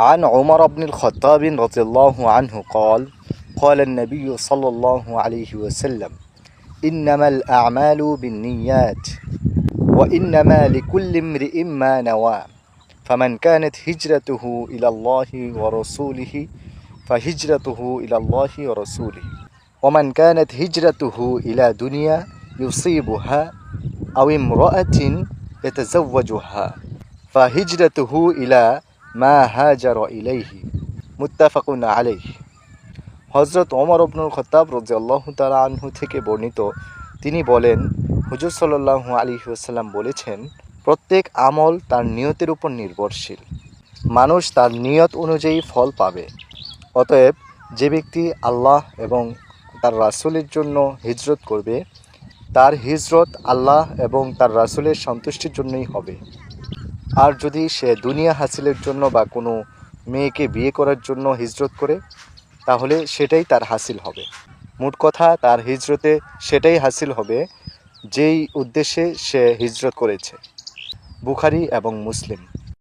عن عمر بن الخطاب رضي الله عنه قال قال النبي صلى الله عليه وسلم إنما الأعمال بالنيات وإنما لكل امرئ ما نوى فمن كانت هجرته إلى الله ورسوله فهجرته إلى الله ورسوله. ومن كانت هجرته إلى دنيا يصيبها أو امرأة يتزوجها فهجرته إلى মা হাজার ইলাইহি, মুত্তাফাকুন আলাইহি। হজরত ওমর আবনুল খত্তাব রাজি তালা আনহু থেকে বর্ণিত, তিনি বলেন, হুজুর সাল্লাহু আলী আসাল্লাম বলেছেন, প্রত্যেক আমল তার নিয়তের উপর নির্ভরশীল। মানুষ তার নিয়ত অনুযায়ী ফল পাবে। অতএব যে ব্যক্তি আল্লাহ এবং তার রাসূলের জন্য হিজরত করবে, তার হিজরত আল্লাহ এবং তার রাসূলের সন্তুষ্টির জন্যই হবে। আর যদি সে দুনিয়া হাসিলের জন্য বা কোনো মেয়েকে বিয়ে করার জন্য হিজরত করে, তাহলে সেটাই তার হাসিল হবে। মোট কথা, তার হিজরতে সেটাই হাসিল হবে, যেই উদ্দেশ্যে সে হিজরত করেছে। বুখারি এবং মুসলিম।